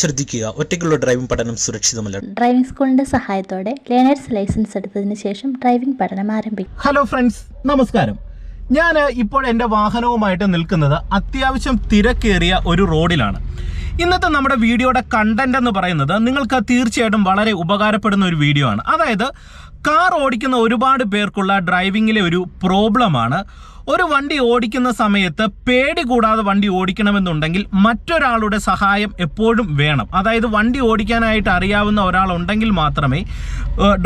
ശ്രദ്ധിക്കുക. ഒറ്റയ്ക്കുള്ള ഡ്രൈവിംഗ് പഠനം സുരക്ഷിതമല്ല. ഡ്രൈവിംഗ് സ്കൂളിന്റെ സഹായത്തോടെ ലേണേഴ്സ് ലൈസൻസ് എടുത്തതിന് ശേഷം ഡ്രൈവിംഗ് പഠനം ആരംഭിക്കും ഹലോ ഫ്രണ്ട്സ് നമസ്കാരം. ഞാൻ ഇപ്പോൾ എന്റെ വാഹനവുമായിട്ട് നിൽക്കുന്നത് അത്യാവശ്യം തിരക്കേറിയ ഒരു റോഡിലാണ്. ഇന്നത്തെ നമ്മുടെ വീഡിയോയുടെ കണ്ടന്റ് എന്ന് പറയുന്നത് നിങ്ങൾക്ക് തീർച്ചയായിട്ടും വളരെ ഉപകാരപ്പെടുന്ന ഒരു വീഡിയോ ആണ്. അതായത് കാർ ഓടിക്കുന്ന ഒരുപാട് പേർക്കുള്ള ഡ്രൈവിങ്ങിലെ ഒരു പ്രോബ്ലമാണ് ഒരു വണ്ടി ഓടിക്കുന്ന സമയത്ത് പേടി കൂടാതെ വണ്ടി ഓടിക്കണമെന്നുണ്ടെങ്കിൽ മറ്റൊരാളുടെ സഹായം എപ്പോഴും വേണം. അതായത് വണ്ടി ഓടിക്കാനായിട്ട് അറിയാവുന്ന ഒരാളുണ്ടെങ്കിൽ മാത്രമേ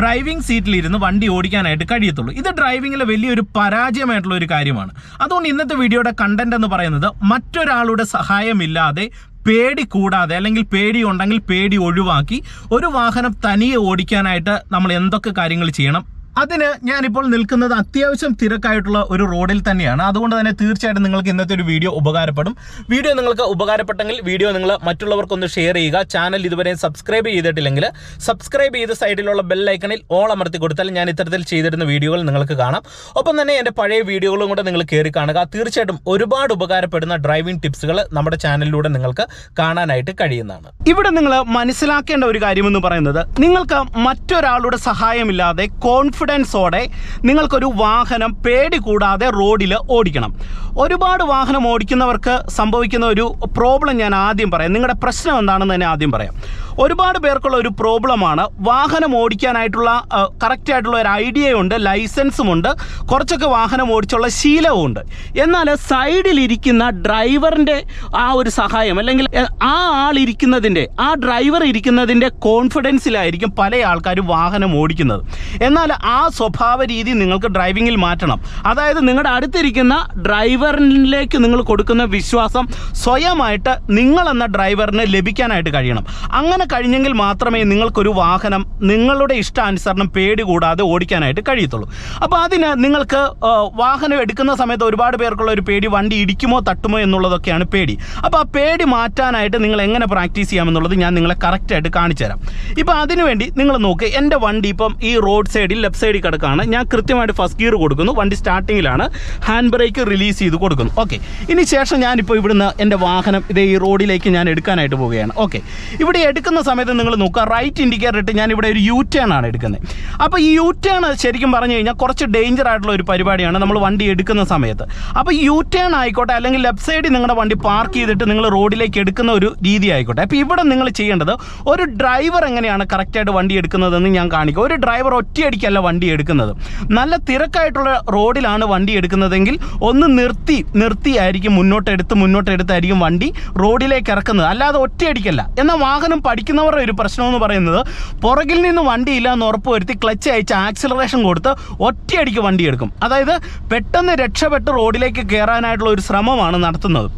ഡ്രൈവിംഗ് സീറ്റിലിരുന്ന് വണ്ടി ഓടിക്കാനായിട്ട് കഴിയത്തുള്ളൂ. ഇത് ഡ്രൈവിങ്ങിലെ വലിയൊരു പരാജയമായിട്ടുള്ള ഒരു കാര്യമാണ്. അതുകൊണ്ട് ഇന്നത്തെ വീഡിയോയുടെ കണ്ടന്റ് എന്ന് പറയുന്നത് മറ്റൊരാളുടെ സഹായമില്ലാതെ പേടി കൂടാതെ അല്ലെങ്കിൽ പേടി ഉണ്ടെങ്കിൽ പേടി ഒഴിവാക്കി ഒരു വാഹനം തനിയെ ഓടിക്കാനായിട്ട് നമ്മൾ എന്തൊക്കെ കാര്യങ്ങൾ ചെയ്യണം? അതിന് ഞാനിപ്പോൾ നിൽക്കുന്നത് അത്യാവശ്യം തിരക്കായിട്ടുള്ള ഒരു റോഡിൽ തന്നെയാണ്. അതുകൊണ്ട് തന്നെ തീർച്ചയായിട്ടും നിങ്ങൾക്ക് ഇന്നത്തെ ഒരു വീഡിയോ ഉപകാരപ്പെടും. വീഡിയോ നിങ്ങൾക്ക് ഉപകാരപ്പെട്ടെങ്കിൽ വീഡിയോ നിങ്ങൾ മറ്റുള്ളവർക്കൊന്ന് ഷെയർ ചെയ്യുക. ചാനൽ ഇതുവരെ സബ്സ്ക്രൈബ് ചെയ്തിട്ടില്ലെങ്കിൽ സബ്സ്ക്രൈബ് ചെയ്ത സൈഡിലുള്ള ബെല്ലൈക്കണിൽ ഓൾ അമർത്തി കൊടുത്താൽ ഞാൻ ഇത്തരത്തിൽ ചെയ്തിരുന്ന വീഡിയോകൾ നിങ്ങൾക്ക് കാണാം. ഒപ്പം തന്നെ എന്റെ പഴയ വീഡിയോകളും കൂടെ നിങ്ങൾ കയറി കാണുക. തീർച്ചയായിട്ടും ഒരുപാട് ഉപകാരപ്പെടുന്ന ഡ്രൈവിംഗ് ടിപ്സുകൾ നമ്മുടെ ചാനലിലൂടെ നിങ്ങൾക്ക് കാണാനായിട്ട് കഴിയുന്നതാണ്. ഇവിടെ നിങ്ങൾ മനസ്സിലാക്കേണ്ട ഒരു കാര്യമെന്ന് പറയുന്നത് നിങ്ങൾക്ക് മറ്റൊരാളുടെ സഹായമില്ലാതെ കോൺഫിഡൻസോടെ നിങ്ങൾക്കൊരു വാഹനം പേടി കൂടാതെ റോഡിൽ ഓടിക്കണം. ഒരുപാട് വാഹനം ഓടിക്കുന്നവർക്ക് സംഭവിക്കുന്ന ഒരു പ്രോബ്ലം ഞാൻ ആദ്യം പറയാം. നിങ്ങളുടെ പ്രശ്നം എന്താണെന്ന് തന്നെ ആദ്യം പറയാം. ഒരുപാട് പേർക്കുള്ള ഒരു പ്രോബ്ലമാണ്. വാഹനം ഓടിക്കാനായിട്ടുള്ള കറക്റ്റ് ആയിട്ടുള്ള ഒരു ലൈസൻസും ഉണ്ട് കുറച്ചൊക്കെ വാഹനം ഓടിച്ചുള്ള ശീലവും ഉണ്ട് എന്നാൽ സൈഡിലിരിക്കുന്ന ഡ്രൈവറിന്റെ ആ ഒരു സഹായം അല്ലെങ്കിൽ ആ ആളിരിക്കുന്നതിന്റെ ആ ഡ്രൈവർ ഇരിക്കുന്നതിന്റെ കോൺഫിഡൻസിലായിരിക്കും പല ആൾക്കാരും വാഹനം ഓടിക്കുന്നത്. എന്നാൽ ആ സ്വഭാവ രീതി നിങ്ങൾക്ക് ഡ്രൈവിങ്ങിൽ മാറ്റണം. അതായത് നിങ്ങളുടെ അടുത്തിരിക്കുന്ന ഡ്രൈവറിലേക്ക് നിങ്ങൾ കൊടുക്കുന്ന വിശ്വാസം സ്വയമായിട്ട് നിങ്ങളെന്ന ഡ്രൈവറിന് ലഭിക്കാനായിട്ട് കഴിയണം. അങ്ങനെ കഴിഞ്ഞെങ്കിൽ മാത്രമേ നിങ്ങൾക്കൊരു വാഹനം നിങ്ങളുടെ ഇഷ്ടാനുസരണം പേടി കൂടാതെ ഓടിക്കാനായിട്ട് കഴിയത്തുള്ളൂ. അപ്പോൾ അതിന് നിങ്ങൾക്ക് വാഹനം എടുക്കുന്ന സമയത്ത് ഒരുപാട് പേർക്കുള്ള ഒരു പേടി വണ്ടി ഇടിക്കുമോ തട്ടുമോ എന്നുള്ളതൊക്കെയാണ് പേടി. അപ്പോൾ ആ പേടി മാറ്റാനായിട്ട് നിങ്ങൾ എങ്ങനെ പ്രാക്ടീസ് ചെയ്യാമെന്നുള്ളത് ഞാൻ നിങ്ങളെ കറക്റ്റായിട്ട് കാണിച്ചു തരാം. ഇപ്പോൾ അതിനുവേണ്ടി നിങ്ങൾ നോക്ക് എന്റെ വണ്ടി ഇപ്പം ഈ റോഡ് സൈഡിൽ ലെഫ്റ്റ് സൈഡിൽ കിടക്കുകയാണ് ഞാൻ കൃത്യമായിട്ട് ഫസ്റ്റ് ഗിയർ കൊടുക്കുന്നു. വണ്ടി സ്റ്റാർട്ടിങ്ങിലാണ്. ഹാൻഡ് ബ്രേക്ക് റിലീസ് ചെയ്ത് കൊടുക്കുന്നു. ഓക്കെ. ഇനി ശേഷം ഞാനിപ്പോൾ ഇവിടുന്ന് എന്റെ വാഹനം ഇതേ ഈ റോഡിലേക്ക് ഞാൻ എടുക്കാനായിട്ട് പോവുകയാണ്. ഓക്കെ. ഇവിടെ എടുക്കുന്ന സമയത്ത് നിങ്ങൾ നോക്കുക. റൈറ്റ് ഇൻഡിക്കേറ്റർ ഇട്ട് ഞാൻ ഇവിടെ ഒരു യു ടേൺ ആണ് എടുക്കുന്നത്. അപ്പോൾ ഈ യു ടേൺ ശരിക്കും പറഞ്ഞു കഴിഞ്ഞാൽ കുറച്ച് ഡേഞ്ചർ ആയിട്ടുള്ള ഒരു പരിപാടിയാണ് നമ്മൾ വണ്ടി എടുക്കുന്ന സമയത്ത്. അപ്പോൾ യു ടേൺ ആയിക്കോട്ടെ അല്ലെങ്കിൽ ലെഫ്റ്റ് സൈഡിൽ നിങ്ങളുടെ വണ്ടി പാർക്ക് ചെയ്തിട്ട് നിങ്ങൾ റോഡിലേക്ക് എടുക്കുന്ന ഒരു രീതി ആയിക്കോട്ടെ. അപ്പോൾ ഇവിടെ നിങ്ങൾ ചെയ്യേണ്ടത് ഒരു ഡ്രൈവർ എങ്ങനെയാണ് കറക്റ്റായിട്ട് വണ്ടി എടുക്കുന്നതെന്ന് ഞാൻ കാണിക്കും. ഒരു ഡ്രൈവർ ഒറ്റയടിക്കല്ല വണ്ടി എടുക്കുന്നത്. നല്ല തിരക്കായിട്ടുള്ള റോഡിലാണ് വണ്ടി എടുക്കുന്നതെങ്കിൽ ഒന്ന് നിർത്തി നിർത്തിയായിരിക്കും മുന്നോട്ട് എടുത്ത് മുന്നോട്ട് എടുത്തായിരിക്കും വണ്ടി റോഡിലേക്ക് ഇറക്കുന്നത്. അല്ലാതെ ഒറ്റയടിക്കല്ല. എന്നാൽ വാഹനം പഠിക്കുന്നവരുടെ ഒരു പ്രശ്നം എന്ന് പറയുന്നത് പുറകിൽ നിന്ന് വണ്ടി എന്ന് ഉറപ്പുവരുത്തി ക്ലച്ച് അയച്ച് ആക്സിലറേഷൻ കൊടുത്ത് ഒറ്റയടിക്ക് വണ്ടി എടുക്കും അതായത് പെട്ടെന്ന് രക്ഷപ്പെട്ട് റോഡിലേക്ക് കയറാനായിട്ടുള്ള ഒരു ശ്രമമാണ് നടത്തുന്നത്.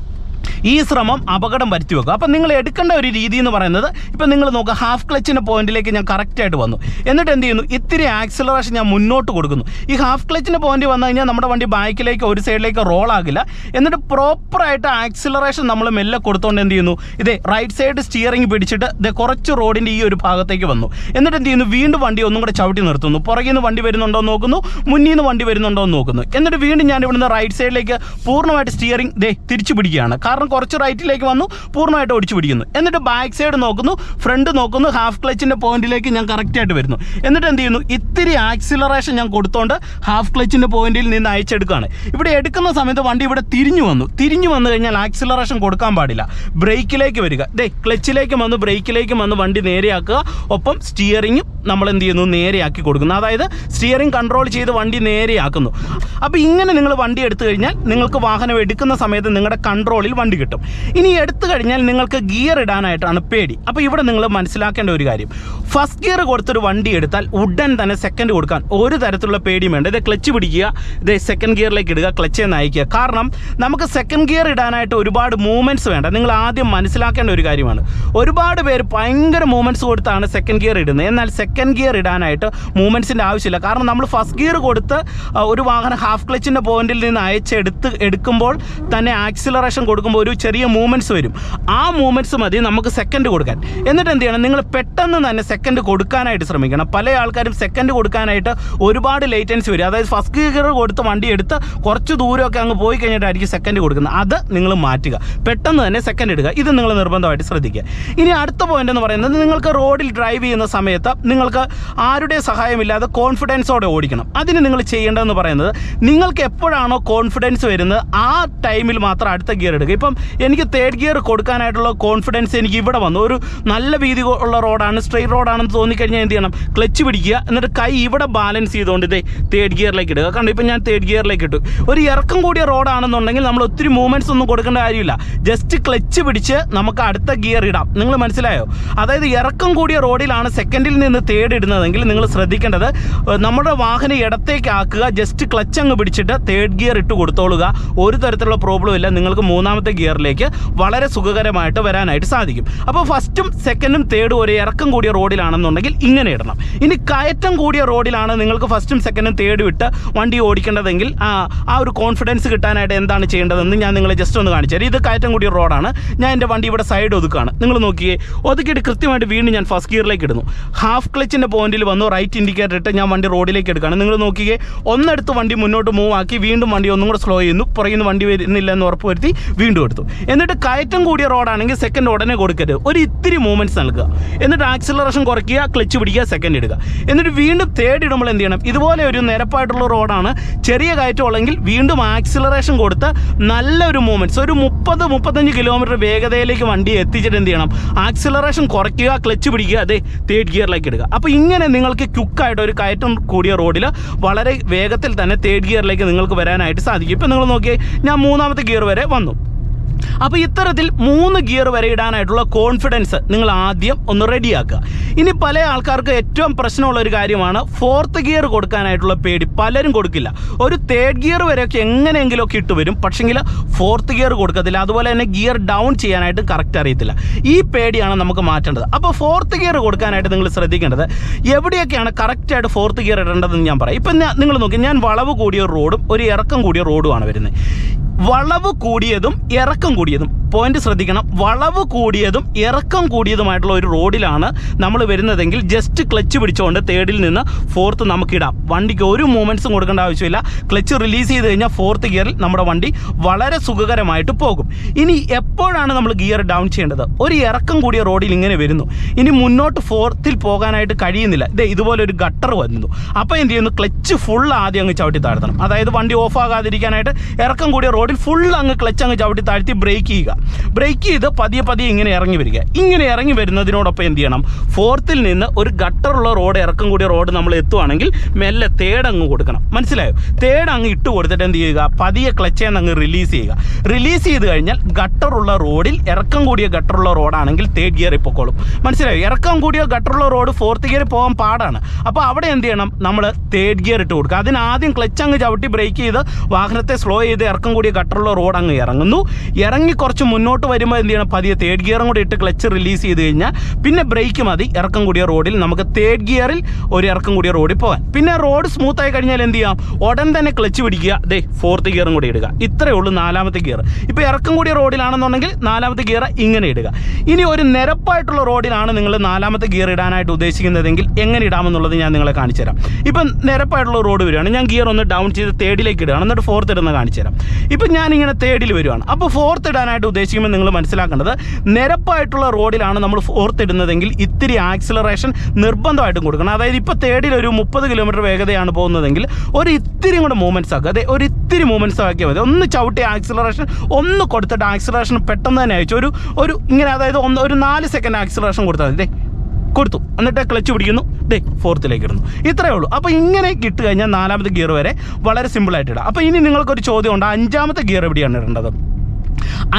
ഈ ശ്രമം അപകടം വരുത്തി വെക്കും. അപ്പം നിങ്ങൾ എടുക്കേണ്ട ഒരു രീതി എന്ന് പറയുന്നത് ഇപ്പം നിങ്ങൾ നോക്കുക ഹാഫ് ക്ലച്ചിന്റെ പോയിന്റിലേക്ക് ഞാൻ കറക്റ്റായിട്ട് വന്നു. എന്നിട്ട് എന്ത് ചെയ്യുന്നു? ഇത്തിരി ആക്സിലറേഷൻ ഞാൻ മുന്നോട്ട് കൊടുക്കുന്നു. ഈ ഹാഫ് ക്ലച്ചിന്റെ പോയിന്റ് വന്നു കഴിഞ്ഞാൽ നമ്മുടെ വണ്ടി ബാക്കിലേക്ക് ഒരു സൈഡിലേക്ക് റോൾ ആകില്ല. എന്നിട്ട് പ്രോപ്പറായിട്ട് ആക്സിലറേഷൻ നമ്മൾ മെല്ലെ കൊടുത്തുകൊണ്ട് എന്ത് ചെയ്യുന്നു? ഇതേ റൈറ്റ് സൈഡ് സ്റ്റിയറിംഗ് പിടിച്ചിട്ട് ഇതേ കുറച്ച് റോഡിന്റെ ഈ ഒരു ഭാഗത്തേക്ക് വന്നു. എന്നിട്ട് എന്ത് ചെയ്യുന്നു? വീണ്ടും വണ്ടി ഒന്നും കൂടെ ചവിട്ടി നിർത്തുന്നു. പുറകിൽ നിന്ന് വണ്ടി വരുന്നുണ്ടോ എന്ന് നോക്കുന്നു. മുന്നിൽ നിന്ന് വണ്ടി വരുന്നുണ്ടോ എന്ന് നോക്കുന്നു. എന്നിട്ട് വീണ്ടും ഞാൻ ഇവിടുന്ന് റൈറ്റ് സൈഡിലേക്ക് പൂർണമായിട്ട് സ്റ്റിയറിംഗ് ദേ തിരിച്ചു പിടിക്കുകയാണ്. കാരണം കുറച്ച് റൈറ്റിലേക്ക് വന്നു പൂർണമായിട്ട് ഒടിച്ചു പിടിക്കുന്നു. എന്നിട്ട് ബാക്ക് സൈഡ് നോക്കുന്നു ഫ്രണ്ട് നോക്കുന്നു ഹാഫ് ക്ലച്ചിന്റെ പോയിന്റിലേക്ക് ഞാൻ കറക്റ്റായിട്ട് വരുന്നു. എന്നിട്ട് എന്ത് ചെയ്യുന്നു? ഇത്തിരി ആക്സിലറേഷൻ ഞാൻ കൊടുത്തോണ്ട് ഹാഫ് ക്ലച്ചിന്റെ പോയിന്റിൽ നിന്ന് അയച്ചെടുക്കുകയാണ്. ഇവിടെ എടുക്കുന്ന സമയത്ത് വണ്ടി ഇവിടെ തിരിഞ്ഞു വന്നു. തിരിഞ്ഞു വന്നു കഴിഞ്ഞാൽ ആക്സിലറേഷൻ കൊടുക്കാൻ പാടില്ല. ബ്രേക്കിലേക്ക് വരിക. ദേ ക്ലച്ചിലേക്ക് വന്ന് ബ്രേക്കിലേക്ക് വന്ന് വണ്ടി നേരെയാക്കുക. ഒപ്പം സ്റ്റിയറിങ്ങും നമ്മൾ എന്ത് ചെയ്യുന്നു? നേരെയാക്കി കൊടുക്കുന്നു. അതായത് സ്റ്റിയറിംഗ് കൺട്രോൾ ചെയ്ത് വണ്ടി നേരെയാക്കുന്നു. അപ്പോൾ ഇങ്ങനെ നിങ്ങൾ വണ്ടി എടുത്തു കഴിഞ്ഞാൽ നിങ്ങൾക്ക് വാഹനം എടുക്കുന്ന സമയത്ത് നിങ്ങളുടെ കൺട്രോളിൽ വണ്ടി കിട്ടും. ഇനി എടുത്തു കഴിഞ്ഞാൽ നിങ്ങൾക്ക് ഗിയർ ഇടാനായിട്ടാണ് പേടി. അപ്പോൾ ഇവിടെ നിങ്ങൾ മനസ്സിലാക്കേണ്ട ഒരു കാര്യം. ഫസ്റ്റ് ഗിയർ കൊടുത്തൊരു വണ്ടി എടുത്താൽ ഉടൻ തന്നെ സെക്കൻഡ് കൊടുക്കാൻ ഒരു തരത്തിലുള്ള പേടിയും വേണ്ട. ഇത് ക്ലച്ച് പിടിക്കുക ഇത് സെക്കൻഡ് ഗിയറിലേക്ക് ഇടുക ക്ലച്ച് നയിക്കുക കാരണം നമുക്ക് സെക്കൻഡ് ഗിയർ ഇടാനായിട്ട് ഒരുപാട് മൂവ്മെന്റ്സ് വേണ്ട. നിങ്ങൾ ആദ്യം മനസ്സിലാക്കേണ്ട ഒരു കാര്യമാണ്. ഒരുപാട് പേര് ഭയങ്കര മൂവ്മെന്റ്സ് കൊടുത്താണ് സെക്കൻഡ് ഗിയർ ഇടുന്നത്. എന്നാൽ സെക്കൻഡ് ഗിയർ ഇടാനായിട്ട് മൂവ്മെന്റ്സിന്റെ ആവശ്യമില്ല. കാരണം നമ്മൾ ഫസ്റ്റ് ഗിയർ കൊടുത്ത് ഒരു വാഹനം ഹാഫ് ക്ലച്ചിന്റെ പോയിന്റിൽ നിന്ന് അയച്ചെടുത്ത് എടുക്കുമ്പോൾ തന്നെ ആക്സിലറേഷൻ കൊടുക്കുമ്പോൾ ഒരു ചെറിയ മൂവ്മെന്റ്സ് വരും. ആ മൂവ്മെന്റ്സ് മതി നമുക്ക് സെക്കൻഡ് കൊടുക്കാൻ. എന്നിട്ട് എന്ത് ചെയ്യണം? നിങ്ങൾ പെട്ടെന്ന് തന്നെ സെക്കൻഡ് കൊടുക്കാനായിട്ട് ശ്രമിക്കണം. പല ആൾക്കാരും സെക്കൻഡ് കൊടുക്കാനായിട്ട് ഒരുപാട് ലേറ്റൻസി വരും. അതായത് ഫസ്റ്റ് ഗിയർ കൊടുത്ത് വണ്ടി എടുത്ത് കുറച്ച് ദൂരമൊക്കെ അങ്ങ് പോയി കഴിഞ്ഞിട്ടായിരിക്കും സെക്കൻഡ് കൊടുക്കുന്നത്. അത് നിങ്ങൾ മാറ്റുക. പെട്ടെന്ന് തന്നെ സെക്കൻഡ് എടുക്കുക ഇത് നിങ്ങൾ നിർബന്ധമായിട്ട് ശ്രദ്ധിക്കുക. ഇനി അടുത്ത പോയിന്റ് എന്ന് പറയുന്നത് നിങ്ങൾക്ക് റോഡിൽ ഡ്രൈവ് ചെയ്യുന്ന സമയത്ത് നിങ്ങൾക്ക് ആരുടെ സഹായമില്ലാതെ കോൺഫിഡൻസോടെ ഓടിക്കണം. അതിന് നിങ്ങൾ ചെയ്യേണ്ടതെന്ന് പറയുന്നത് നിങ്ങൾക്ക് എപ്പോഴാണോ കോൺഫിഡൻസ് വരുന്നത് ആ ടൈമിൽ മാത്രം അടുത്ത ഗിയർ എടുക്കുക. ഇപ്പം എനിക്ക് തേർഡ് ഗിയർ കൊടുക്കാനായിട്ടുള്ള കോൺഫിഡൻസ് എനിക്ക് ഇവിടെ വന്നു. ഒരു നല്ല വീതി ഉള്ള റോഡാണ് സ്ട്രെയിറ്റ് റോഡാണെന്ന് തോന്നിക്കഴിഞ്ഞാൽ എന്ത് ചെയ്യണം? ക്ലച്ച് പിടിക്കുക. എന്നിട്ട് കൈ ഇവിടെ ബാലൻസ് ചെയ്തുകൊണ്ട് ഇതേ തേർഡ് ഗിയറിലേക്ക് ഇടുക. കണ്ടു ഇപ്പം ഞാൻ തേർഡ് ഗിയറിലേക്ക് ഇട്ടു. ഒരു ഇറക്കം കൂടിയ റോഡാണെന്നുണ്ടെങ്കിൽ നമ്മൾ ഒത്തിരി മൂവ്മെന്റ്സ് ഒന്നും കൊടുക്കേണ്ട കാര്യമില്ല. ജസ്റ്റ് ക്ലച്ച് പിടിച്ച് നമുക്ക് അടുത്ത ഗിയർ ഇടാം. നിങ്ങൾ മനസ്സിലായോ? അതായത് ഇറക്കം കൂടിയ റോഡിലാണ് സെക്കൻഡിൽ നിന്ന് തേർഡ് ഇടുന്നതെങ്കിൽ നിങ്ങൾ ശ്രദ്ധിക്കേണ്ടത് നമ്മുടെ വാഹനം ഇടത്തേക്ക് ആക്കുക. ജസ്റ്റ് ക്ലച്ച് അങ്ങ് പിടിച്ചിട്ട് തേർഡ് ഗിയർ ഇട്ട് കൊടുത്തോളുക. ഒരു തരത്തിലുള്ള പ്രോബ്ലം ഇല്ല. നിങ്ങൾക്ക് മൂന്നാമത്തെ ഗിയറിലേക്ക് വളരെ സുഖകരമായിട്ട് വരാനായിട്ട് സാധിക്കും. അപ്പോൾ ഫസ്റ്റും സെക്കൻഡും തേർഡും ഒരു ഇറക്കം കൂടിയ റോഡിലാണെന്നുണ്ടെങ്കിൽ ഇങ്ങനെ ഇടണം. ഇനി കയറ്റം കൂടിയ റോഡിലാണ് നിങ്ങൾക്ക് ഫസ്റ്റും സെക്കൻഡും തേർഡും ഇട്ട് വണ്ടി ഓടിക്കേണ്ടതെങ്കിൽ ആ ഒരു കോൺഫിഡൻസ് കിട്ടാനായിട്ട് എന്താണ് ചെയ്യേണ്ടതെന്ന് ഞാൻ നിങ്ങളെ ജസ്റ്റ് ഒന്ന് കാണിച്ചു തരാം. ഇത് കയറ്റം കൂടിയ റോഡാണ്. ഞാൻ എന്റെ വണ്ടി ഇവിടെ സൈഡ് ഒതുക്കാണ്. നിങ്ങൾ നോക്കിയേ ഒതുക്കിയിട്ട് കൃത്യമായിട്ട് വീണ്ടും ഞാൻ ഫസ്റ്റ് ഗിയറിലേക്ക് ഇടുന്നു. ഹാഫ് ക്ലച്ചിന്റെ പോയിന്റിൽ വന്നു റൈറ്റ് ഇൻഡിക്കേറ്റർ ഇട്ട് ഞാൻ വണ്ടി റോഡിലേക്ക് എടുക്കുകയാണ്. നിങ്ങൾ നോക്കിയേ ഒന്നെടുത്ത് വണ്ടി മുന്നോട്ട് മൂവ് ആക്കി വീണ്ടും വണ്ടി ഒന്നും കൂടെ സ്ലോ ചെയ്യുന്നു. പുറകിൽ നിന്ന് വണ്ടി വരുന്നില്ല എന്ന് ഉറപ്പ് വരുത്തി വീണ്ടും എടുത്തു. എന്നിട്ട് കയറ്റം കൂടിയ റോഡാണെങ്കിൽ സെക്കൻഡ് ഉടനെ കൊടുക്കരുത്. ഒരു ഇത്തിരി മൂവ്മെന്റ്സ് നൽകുക. എന്നിട്ട് ആക്സിലറേഷൻ കുറയ്ക്കുക ക്ലച്ച് പിടിക്കുക സെക്കൻഡ് ഇടുക. എന്നിട്ട് വീണ്ടും തേർഡ് ഇടുമ്പോൾ എന്ത് ചെയ്യണം? ഇതുപോലെ ഒരു നിരപ്പായിട്ടുള്ള റോഡാണ്. ചെറിയ കയറ്റം കയറ്റമുള്ളെങ്കിൽ വീണ്ടും ആക്സിലറേഷൻ കൊടുത്ത് നല്ലൊരു മൂവ്മെന്റ്സ് ഒരു മുപ്പത് മുപ്പത്തഞ്ച് കിലോമീറ്റർ വേഗതയിലേക്ക് വണ്ടി എത്തിച്ചിട്ട് എന്ത് ചെയ്യണം? ആക്സിലറേഷൻ കുറയ്ക്കുക ക്ലച്ച് പിടിക്കുക അതെ തേർഡ് ഗിയറിലേക്ക് ഇടുക. അപ്പോൾ ഇങ്ങനെ നിങ്ങൾക്ക് ക്യുക്കായിട്ട് ഒരു കയറ്റം കൂടിയ റോഡിൽ വളരെ വേഗത്തിൽ തന്നെ തേർഡ് ഗിയറിലേക്ക് നിങ്ങൾക്ക് വരാനായിട്ട് സാധിക്കും. ഇപ്പം നിങ്ങൾ നോക്കിയേ ഞാൻ മൂന്നാമത്തെ ഗിയർ വരെ വന്നു. അപ്പോൾ ഇത്തരത്തിൽ മൂന്ന് ഗിയർ വരെ ഇടാനായിട്ടുള്ള കോൺഫിഡൻസ് നിങ്ങൾ ആദ്യം ഒന്ന് റെഡിയാക്കുക ഇനി പല ആൾക്കാർക്ക് ഏറ്റവും പ്രശ്നമുള്ള ഒരു കാര്യമാണ് ഫോർത്ത് ഗിയർ കൊടുക്കാനായിട്ടുള്ള പേടി പലരും കൊടുക്കില്ല. ഒരു തേർഡ് ഗിയർ വരെയൊക്കെ എങ്ങനെയെങ്കിലുമൊക്കെ ഇട്ട് വരും. പക്ഷെങ്കിൽ ഫോർത്ത് ഗിയർ കൊടുക്കത്തില്ല. അതുപോലെ തന്നെ ഗിയർ ഡൗൺ ചെയ്യാനായിട്ട് കറക്റ്റ് അറിയത്തില്ല. ഈ പേടിയാണ് നമുക്ക് മാറ്റേണ്ടത്. അപ്പോൾ ഫോർത്ത് ഗിയർ കൊടുക്കാനായിട്ട് നിങ്ങൾ ശ്രദ്ധിക്കേണ്ടത് എവിടെയൊക്കെയാണ് കറക്റ്റായിട്ട് ഫോർത്ത് ഗിയർ ഇടേണ്ടതെന്ന് ഞാൻ പറയാം. ഇപ്പം നിങ്ങൾ നോക്കി ഞാൻ വളവ് കൂടിയ റോഡും ഒരു ഇറക്കം കൂടിയ റോഡുമാണ് വരുന്നത്. വളവ് കൂടിയതും ഇറക്കം കൂടിയതും. പോയിന്റ് ശ്രദ്ധിക്കണം. വളവ് കൂടിയതും ഇറക്കം കൂടിയതുമായിട്ടുള്ള ഒരു റോഡിലാണ് നമ്മൾ വരുന്നതെങ്കിൽ ജസ്റ്റ് ക്ലച്ച് പിടിച്ചുകൊണ്ട് തേർഡിൽ നിന്ന് ഫോർത്ത് നമുക്കിടാം വണ്ടിക്ക് ഒരു മൂവ്മെന്റ്സും കൊടുക്കേണ്ട ആവശ്യമില്ല. ക്ലച്ച് റിലീസ് ചെയ്ത് കഴിഞ്ഞാൽ ഫോർത്ത് ഗിയറിൽ നമ്മുടെ വണ്ടി വളരെ സുഖകരമായിട്ട് പോകും. ഇനി എപ്പോഴാണ് നമ്മൾ ഗിയർ ഡൗൺ ചെയ്യേണ്ടത്? ഒരു ഇറക്കം കൂടിയ റോഡിൽ ഇങ്ങനെ വരുന്നു. ഇനി മുന്നോട്ട് ഫോർത്തിൽ പോകാനായിട്ട് കഴിയുന്നില്ല. ഇതേ ഇതുപോലെ ഒരു ഗട്ടർ വരുന്നു അപ്പോൾ എന്ത് ചെയ്യുന്നു? ക്ലച്ച് ഫുൾ ആദ്യം അങ്ങ് ചവിട്ടി താഴ്ത്തണം. അതായത് വണ്ടി ഓഫ് ആകാതിരിക്കാനായിട്ട് ഇറക്കം കൂടിയ റോഡിൽ ഫുൾ അങ്ങ് ക്ലച്ച് അങ്ങ് ചവിട്ടി താഴ്ത്തി ബ്രേക്ക് ചെയ്യുക. ബ്രേക്ക് ചെയ്ത് പതിയെ പതിയെ ഇങ്ങനെ ഇറങ്ങി വരിക. ഇങ്ങനെ ഇറങ്ങി വരുന്നതിനോടൊപ്പം എന്ത് ചെയ്യണം? ഫോർത്തിൽ നിന്ന് ഒരു ഗട്ടറുള്ള റോഡ് ഇറക്കം കൂടിയ റോഡ് നമ്മൾ എത്തുവാണെങ്കിൽ മെല്ലെ തേട് അങ്ങ് കൊടുക്കണം. മനസ്സിലായോ? തേട് അങ്ങ് ഇട്ട് കൊടുത്തിട്ട് എന്ത് ചെയ്യുക? പതിയെ ക്ലച്ചേന്ന് അങ്ങ് റിലീസ് ചെയ്യുക. റിലീസ് ചെയ്ത് കഴിഞ്ഞാൽ ഗട്ടറുള്ള റോഡിൽ ഇറക്കം കൂടിയ ഗട്ടറുള്ള റോഡാണെങ്കിൽ തേർഡ് ഗിയറിൽ പൊക്കോളും. മനസ്സിലായോ? ഇറക്കം കൂടിയ ഗട്ടറുള്ള റോഡ് ഫോർത്ത് ഗിയറിൽ പോകാൻ പാടാണ്. അപ്പോൾ അവിടെ എന്ത് ചെയ്യണം? നമ്മൾ തേർഡ് ഗിയർ ഇട്ട് കൊടുക്കുക. അതിനാദ്യം ക്ലച്ച് അങ്ങ് ചവിട്ടി ബ്രേക്ക് ചെയ്ത് വാഹനത്തെ സ്ലോ ചെയ്ത് ഇറക്കം കൂടിയ ഗട്ടറുള്ള റോഡ് അങ്ങ് ഇറങ്ങുന്നു. ഇറങ്ങി കുറച്ച് മുന്നോട്ട് വരുമ്പോൾ എന്ത് ചെയ്യണം? പതിയെ തേർഡ് ഗിയറും കൂടി ഇട്ട് ക്ലച്ച് റിലീസ് ചെയ്ത് കഴിഞ്ഞാൽ പിന്നെ ബ്രേക്ക് മതി. ഇറക്കം കൂടിയ റോഡിൽ നമുക്ക് തേർഡ് ഗിയറിൽ ഒരു ഇറക്കം കൂടിയ റോഡിൽ പോകാൻ. പിന്നെ റോഡ് സ്മൂത്ത് ആയി കഴിഞ്ഞാൽ എന്ത് ചെയ്യാം? ഉടൻ തന്നെ ക്ലച്ച് പിടിക്കുക. ദേ ഫോർത്ത് ഗിയറും കൂടി ഇടുക. ഇത്രയേ ഉള്ളൂ നാലാമത്തെ ഗിയർ ഇപ്പോൾ ഇറക്കം കൂടിയ റോഡിലാണെന്നുണ്ടെങ്കിൽ നാലാമത്തെ ഗിയർ ഇങ്ങനെ ഇടുക. ഇനി ഒരു നിരപ്പായിട്ടുള്ള റോഡിലാണ് നിങ്ങൾ നാലാമത്തെ ഗിയർ ഇടാനായിട്ട് ഉദ്ദേശിക്കുന്നതെങ്കിൽ എങ്ങനെ ഇടാമെന്നുള്ളത് ഞാൻ നിങ്ങളെ കാണിച്ചു തരാം. ഇപ്പം നിരപ്പായിട്ടുള്ള റോഡ് വരികയാണ്. ഞാൻ ഗിയർ ഒന്ന് ഡൗൺ ചെയ്ത് തേർഡിലേക്ക് ഇടുകയാണ്. എന്നിട്ട് ഫോർത്ത് ഇടുന്ന കാണിച്ചു തരാം. ഇപ്പം ഞാനിങ്ങനെ തേർഡിൽ വരുവാണ്. അപ്പോൾ ഫോർത്ത് ഇടാനായിട്ട് ഉദ്ദേശിക്കുമ്പോൾ നിങ്ങൾ മനസ്സിലാക്കേണ്ടത് നിരപ്പായിട്ടുള്ള റോഡിലാണ് നമ്മൾ ഫോർത്ത് ഇടുന്നതെങ്കിൽ ഇത്തിരി ആക്സിലറേഷൻ നിർബന്ധമായിട്ടും കൊടുക്കണം. അതായത് ഇപ്പോൾ തേർഡിൽ ഒരു മുപ്പത് കിലോമീറ്റർ വേഗതയാണ് പോകുന്നതെങ്കിൽ ഒരു ഇത്തിരി കൂടെ മൂവ്മെന്റ്സ് ആക്കുക. അതെ ഒരു ഇത്തിരി മൂവ്മെന്റ്സ് ആക്കിയാൽ മതി. ഒന്ന് ചവിട്ടി ആക്സിലറേഷൻ ഒന്ന് കൊടുത്തിട്ട് ആക്സിലറേഷൻ പെട്ടെന്ന് തന്നെ അയച്ചു. ഒരു ഒരു ഇങ്ങനെ അതായത് ഒന്ന് ഒരു നാല് സെക്കൻഡ് ആക്സിലറേഷൻ കൊടുത്താൽ മതി. കൊടുത്തു. എന്നിട്ട് ക്ലച്ച് പിടിക്കുന്നു. ദേ ഫോർത്തിലേക്ക് ഇടുന്നു. ഇത്രയേ ഉള്ളൂ. അപ്പോൾ ഇങ്ങനെ ഇട്ട് കഴിഞ്ഞാൽ നാലാമത്തെ ഗിയർ വരെ വളരെ സിമ്പിളായിട്ട് ഇടാം. അപ്പോൾ ഇനി നിങ്ങൾക്കൊരു ചോദ്യം ഉണ്ട് അഞ്ചാമത്തെ ഗിയർ എവിടെയാണ് ഇടേണ്ടത്?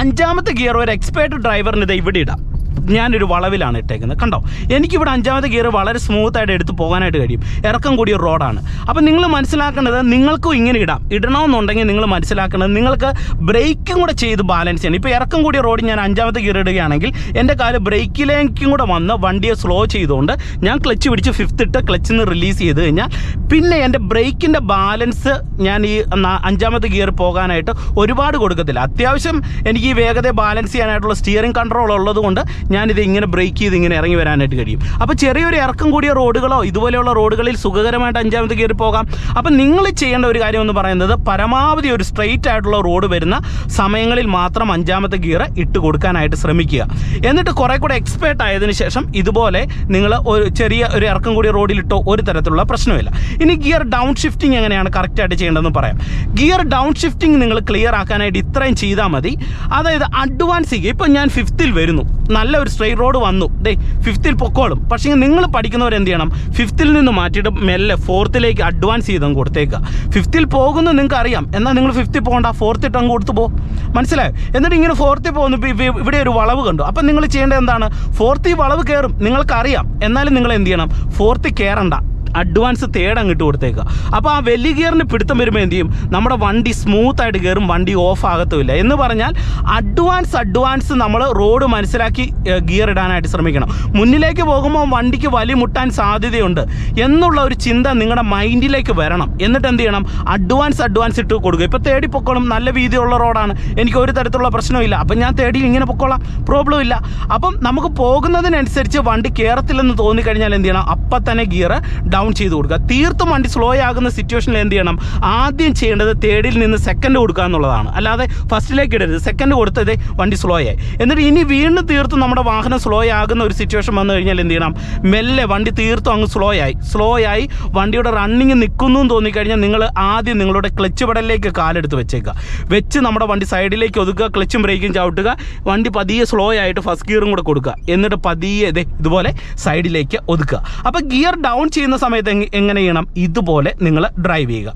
അഞ്ചാമത്തെ ഗിയർ ഒരു എക്സ്പേർട്ട് ഡ്രൈവറിന് ഇത് ഇവിടെ ഇടാം. ഞാനൊരു വളവിലാണ് ഇട്ടേക്കുന്നത്. കണ്ടോ? എനിക്കിവിടെ അഞ്ചാമത് ഗിയർ വളരെ സ്മൂത്തായിട്ട് എടുത്ത് പോകാനായിട്ട് കഴിയും. ഇറക്കം കൂടിയ റോഡാണ്. അപ്പം നിങ്ങൾ മനസ്സിലാക്കേണ്ടത് നിങ്ങൾക്കും ഇങ്ങനെ ഇടാം. ഇടണമെന്നുണ്ടെങ്കിൽ നിങ്ങൾ മനസ്സിലാക്കേണ്ടത് നിങ്ങൾക്ക് ബ്രേക്കും കൂടെ ചെയ്ത് ബാലൻസ് ചെയ്യണം. ഇപ്പോൾ ഇറക്കം കൂടിയ റോഡിൽ ഞാൻ അഞ്ചാമത്തെ ഗിയർ ഇടുകയാണെങ്കിൽ എന്റെ കാൽ ബ്രേക്കിലേക്കും കൂടെ വന്ന് വണ്ടിയെ സ്ലോ ചെയ്തുകൊണ്ട് ഞാൻ ക്ലച്ച് പിടിച്ച് ഫിഫ്ത്ത് ഇട്ട് ക്ലച്ചിൽ നിന്ന് റിലീസ് ചെയ്ത് കഴിഞ്ഞാൽ പിന്നെ എന്റെ ബ്രേക്കിന്റെ ബാലൻസ് ഞാൻ ഈ അഞ്ചാമത്തെ ഗിയർ പോകാനായിട്ട് ഒരുപാട് കൊടുക്കത്തില്ല. അത്യാവശ്യം എനിക്ക് ഈ വേഗത ബാലൻസ് ചെയ്യാനായിട്ടുള്ള സ്റ്റിയറിംഗ് കൺട്രോൾ ഉള്ളത് കൊണ്ട് ഞാനിത് ഇങ്ങനെ ബ്രേക്ക് ചെയ്ത് ഇങ്ങനെ ഇറങ്ങി വരാനായിട്ട് കഴിയും. അപ്പോൾ ചെറിയൊരു ഇറക്കം കൂടിയ റോഡുകളോ ഇതുപോലെയുള്ള റോഡുകളിൽ സുഖകരമായിട്ട് അഞ്ചാമത്തെ കയറി പോകാം. അപ്പം നിങ്ങൾ ചെയ്യേണ്ട ഒരു കാര്യം എന്ന് പറയുന്നത് പരമാവധി ഒരു സ്ട്രെയിറ്റ് ആയിട്ടുള്ള റോഡ് വരുന്ന സമയങ്ങളിൽ മാത്രം അഞ്ചാമത്തെ ഗിയർ ഇട്ട് കൊടുക്കാനായിട്ട് ശ്രമിക്കുക. എന്നിട്ട് കുറെ കൂടെ എക്സ്പേർട്ട് ആയതിനു ശേഷം ഇതുപോലെ നിങ്ങൾ ഒരു ചെറിയ ഒരു ഇറക്കം കൂടിയ റോഡിലിട്ടോ ഒരു തരത്തിലുള്ള പ്രശ്നമില്ല. ഇനി ഗിയർ ഡൗൺ ഷിഫ്റ്റിംഗ് എങ്ങനെയാണ് കറക്റ്റായിട്ട് ചെയ്യേണ്ടതെന്ന് പറയാം. ഗിയർ ഡൗൺ ഷിഫ്റ്റിംഗ് നിങ്ങൾ ക്ലിയർ ആക്കാനായിട്ട് ഇത്രയും ചെയ്താൽ മതി. അതായത് അഡ്വാൻസ് ചെയ്യുക ഇപ്പം ഞാൻ ഫിഫ്ത്തിൽ വരുന്നു. നല്ല ഒരു സ്ട്രെയിറ്റ് റോഡ് വന്നു. ദേ ഫിഫ്ത്തിൽ പൊക്കോളും. പക്ഷേ നിങ്ങൾ പഠിക്കുന്നവർ എന്ത് ചെയ്യണം? ഫിഫ്ത്തിൽ നിന്ന് മാറ്റിയിട്ട് മെല്ലെ ഫോർത്തിലേക്ക് അഡ്വാൻസ് ചെയ്തങ്ങ് കൊടുത്തേക്കുക ഫിഫ്ത്തിൽ പോകുന്നു നിങ്ങൾക്ക് അറിയാം എന്നാൽ നിങ്ങൾ ഫിഫ്ത്തിൽ പോകണ്ട ഫോർത്ത് ഇട്ട് അങ്ങ് കൊടുത്തു പോകും മനസ്സിലായോ? എന്നിട്ട് ഇങ്ങനെ ഫോർത്തിൽ പോകുന്നു. ഇവിടെ ഒരു വളവ് കണ്ടു. അപ്പം നിങ്ങൾ ചെയ്യേണ്ടത് എന്താണ്? ഫോർത്ത് ഈ വളവ് കയറും. നിങ്ങൾക്കറിയാം. എന്നാലും നിങ്ങൾ എന്ത് ചെയ്യണം? ഫോർത്തിൽ കയറണ്ട. അഡ്വാൻസ് തേർഡ് അങ്ങോട്ട് കൊടുത്തേക്കുക. അപ്പോൾ ആ വലിയ ഗിയറിന് പിടുത്തം വരുമ്പോൾ എന്ത് ചെയ്യും? നമ്മുടെ വണ്ടി സ്മൂത്ത് ആയിട്ട് കയറും വണ്ടി ഓഫ് ആകത്തുമില്ല. എന്ന് പറഞ്ഞാൽ അഡ്വാൻസ് അഡ്വാൻസ് നമ്മൾ റോഡ് മനസ്സിലാക്കി ഗിയർ ഇടാനായിട്ട് ശ്രമിക്കണം. മുന്നിലേക്ക് പോകുമ്പോൾ വണ്ടിക്ക് വലി മുട്ടാൻ സാധ്യതയുണ്ട് എന്നുള്ള ഒരു ചിന്ത നിങ്ങളുടെ മൈൻഡിലേക്ക് വരണം. എന്നിട്ട് എന്ത് ചെയ്യണം? അഡ്വാൻസ് അഡ്വാൻസ് ഇട്ട് കൊടുക്കുക. ഇപ്പോൾ തേടി പൊക്കോളും. നല്ല വീതിയുള്ള റോഡാണ്. എനിക്ക് ഒരു തരത്തിലുള്ള പ്രശ്നമില്ല അപ്പം ഞാൻ തേടി ഇങ്ങനെ പൊക്കോളാം. പ്രോബ്ലം ഇല്ല. അപ്പം നമുക്ക് പോകുന്നതിനനുസരിച്ച് വണ്ടി കയറത്തില്ലെന്ന് തോന്നിക്കഴിഞ്ഞാൽ എന്ത് ചെയ്യണം? അപ്പം തന്നെ ഗിയർ ഡൗൺ ചെയ്ത് കൊടുക്കുക. തീർത്തും വണ്ടി സ്ലോ ആകുന്ന സിറ്റുവേഷനിൽ എന്ത് ചെയ്യണം? ആദ്യം ചെയ്യേണ്ടത് തേർഡിൽ നിന്ന് സെക്കൻഡ് കൊടുക്കുക എന്നുള്ളതാണ്. അല്ലാതെ ഫസ്റ്റിലേക്ക് ഇടരുത്. സെക്കൻഡ് കൊടുത്തത് വണ്ടി സ്ലോ ആയി. എന്നിട്ട് ഇനി വീണ്ടും തീർത്തും നമ്മുടെ വാഹനം സ്ലോ ആകുന്ന ഒരു സിറ്റുവേഷൻ വന്നു കഴിഞ്ഞാൽ എന്ത് ചെയ്യണം? മെല്ലെ വണ്ടി തീർത്തും അങ്ങ് സ്ലോ ആയി. സ്ലോ ആയി വണ്ടിയുടെ റണ്ണിങ് നിൽക്കുന്നു എന്ന് തോന്നിക്കഴിഞ്ഞാൽ നിങ്ങൾ ആദ്യം നിങ്ങളുടെ ക്ലച്ച് പടലിലേക്ക് കാലെടുത്ത് വെച്ചേക്കുക. വെച്ച് നമ്മുടെ വണ്ടി സൈഡിലേക്ക് ഒതുക്കുക ക്ലച്ചും ബ്രേക്കും ചവിട്ടുക. വണ്ടി പതിയെ സ്ലോ ആയിട്ട് ഫസ്റ്റ് ഗിയറും കൂടെ കൊടുക്കുക. എന്നിട്ട് പതിയെ ഇതേ ഇതുപോലെ സൈഡിലേക്ക് ഒതുക്കുക. അപ്പോൾ ഗിയർ ഡൗൺ ചെയ്യുന്ന സമയത്ത് എങ്ങ- എങ്ങനെ ചെയ്യണം? ഇതുപോലെ നിങ്ങൾ ഡ്രൈവ് ചെയ്യുക.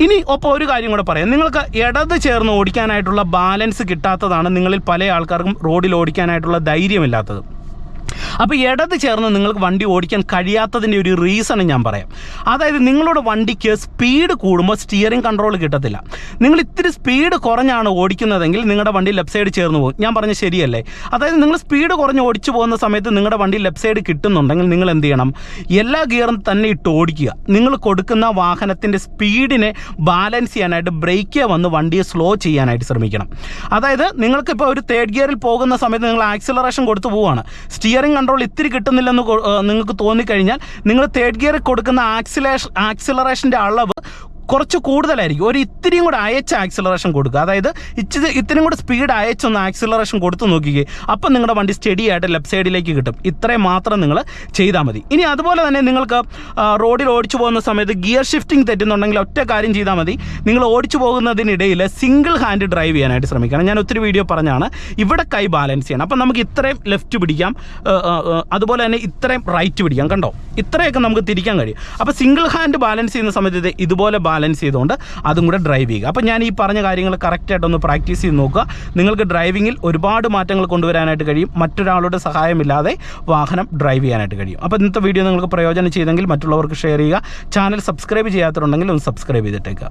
ഇനി ഒപ്പം ഒരു കാര്യം കൂടെ പറയാം. നിങ്ങൾക്ക് ഇടത് ചേർന്ന് ഓടിക്കാനായിട്ടുള്ള ബാലൻസ് കിട്ടാത്തതാണ് നിങ്ങളിൽ പല ആൾക്കാർക്കും റോഡിൽ ഓടിക്കാനായിട്ടുള്ള ധൈര്യമില്ലാത്തത്. അപ്പോൾ ഇടത് ചേർന്ന് നിങ്ങൾക്ക് വണ്ടി ഓടിക്കാൻ കഴിയാത്തതിന്റെ ഒരു റീസൺ ഞാൻ പറയാം. അതായത് നിങ്ങളുടെ വണ്ടിക്ക് സ്പീഡ് കൂടുമ്പോൾ സ്റ്റിയറിംഗ് കൺട്രോൾ കിട്ടത്തില്ല. നിങ്ങൾ ഇത്തിരി സ്പീഡ് കുറഞ്ഞാണ് ഓടിക്കുന്നതെങ്കിൽ നിങ്ങളുടെ വണ്ടി ലെഫ്റ്റ് സൈഡ് ചേർന്ന് പോകും. ഞാൻ പറഞ്ഞ ശരിയല്ലേ? അതായത് നിങ്ങൾ സ്പീഡ് കുറഞ്ഞ് ഓടിച്ചു പോകുന്ന സമയത്ത് നിങ്ങളുടെ വണ്ടി ലെഫ്റ്റ് സൈഡ് കിട്ടുന്നുണ്ടെങ്കിൽ നിങ്ങൾ എന്ത് ചെയ്യണം? എല്ലാ ഗിയറും തന്നെ ഇട്ട് ഓടിക്കുക. നിങ്ങൾ കൊടുക്കുന്ന വാഹനത്തിന്റെ സ്പീഡിനെ ബാലൻസ് ചെയ്യാനായിട്ട് ബ്രേക്ക് വന്ന് വണ്ടിയെ സ്ലോ ചെയ്യാനായിട്ട് ശ്രമിക്കണം. അതായത് നിങ്ങൾക്കിപ്പോൾ ഒരു തേർഡ് ഗിയറിൽ പോകുന്ന സമയത്ത് നിങ്ങൾ ആക്സിലറേഷൻ കൊടുത്തു പോവുകയാണ്. സ്റ്റിയറിംഗ് കൺട്രോൾ ഇത്തിരി കിട്ടുന്നില്ലെന്ന് നിങ്ങൾക്ക് തോന്നിക്കഴിഞ്ഞാൽ നിങ്ങൾ തേർഡ് ഗിയർ കൊടുക്കുന്ന ആക്സിലേഷൻ ആക്സിലറേഷന്റെ അളവ് കുറച്ച് കൂടുതലായിരിക്കും. ഒരു ഇത്തിരിയും കൂടെ അയച്ച ആക്സിലറേഷൻ കൊടുക്കുക. അതായത് ഇച്ചിരി ഇത്തിരിയും കൂടെ സ്പീഡ് അയച്ചൊന്ന് ആക്സിലറേഷൻ കൊടുത്ത് നോക്കിക്കേ. അപ്പം നിങ്ങളുടെ വണ്ടി സ്റ്റഡി ആയിട്ട് ലെഫ്റ്റ് സൈഡിലേക്ക് കിട്ടും. ഇത്രയും മാത്രം നിങ്ങൾ ചെയ്താൽ മതി. ഇനി അതുപോലെ തന്നെ നിങ്ങൾക്ക് റോഡിൽ ഓടിച്ചു പോകുന്ന സമയത്ത് ഗിയർ ഷിഫ്റ്റിംഗ് തെറ്റുന്നുണ്ടെങ്കിൽ ഒറ്റ കാര്യം ചെയ്താൽ മതി. നിങ്ങൾ ഓടിച്ചു പോകുന്നതിനിടയിൽ സിംഗിൾ ഹാൻഡ് ഡ്രൈവ് ചെയ്യാനായിട്ട് ശ്രമിക്കണം. ഞാൻ ഒത്തിരി വീഡിയോ പറഞ്ഞാണ്. ഇവിടെ കൈ ബാലൻസ് ചെയ്യണം. അപ്പം നമുക്ക് ഇത്രയും ലെഫ്റ്റ് പിടിക്കാം. അതുപോലെ തന്നെ ഇത്രയും റൈറ്റ് പിടിക്കാം. കണ്ടോ? ഇത്രയൊക്കെ നമുക്ക് തിരിക്കാൻ കഴിയും. അപ്പോൾ സിംഗിൾ ഹാൻഡ് ബാലൻസ് ചെയ്യുന്ന സമയത്ത് ഇതുപോലെ ബാലൻസ് ചെയ്തുകൊണ്ട് അതും കൂടെ ഡ്രൈവ് ചെയ്യുക. അപ്പോൾ ഞാൻ ഈ പറഞ്ഞ കാര്യങ്ങൾ കറക്റ്റായിട്ടൊന്ന് പ്രാക്ടീസ് ചെയ്ത് നോക്കുക. നിങ്ങൾക്ക് ഡ്രൈവിങ്ങിൽ ഒരുപാട് മാറ്റങ്ങൾ കൊണ്ടുവരാനായിട്ട് കഴിയും. മറ്റൊരാളുടെ സഹായമില്ലാതെ വാഹനം ഡ്രൈവ് ചെയ്യാനായിട്ട് കഴിയും. അപ്പോൾ ഇന്നത്തെ വീഡിയോ നിങ്ങൾക്ക് പ്രയോജനം ചെയ്തെങ്കിൽ മറ്റുള്ളവർക്ക് ഷെയർ ചെയ്യുക. ചാനൽ സബ്സ്ക്രൈബ് ചെയ്യാത്തതുണ്ടെങ്കിൽ ഒന്ന് സബ്സ്ക്രൈബ് ചെയ്തിട്ടേക്കുക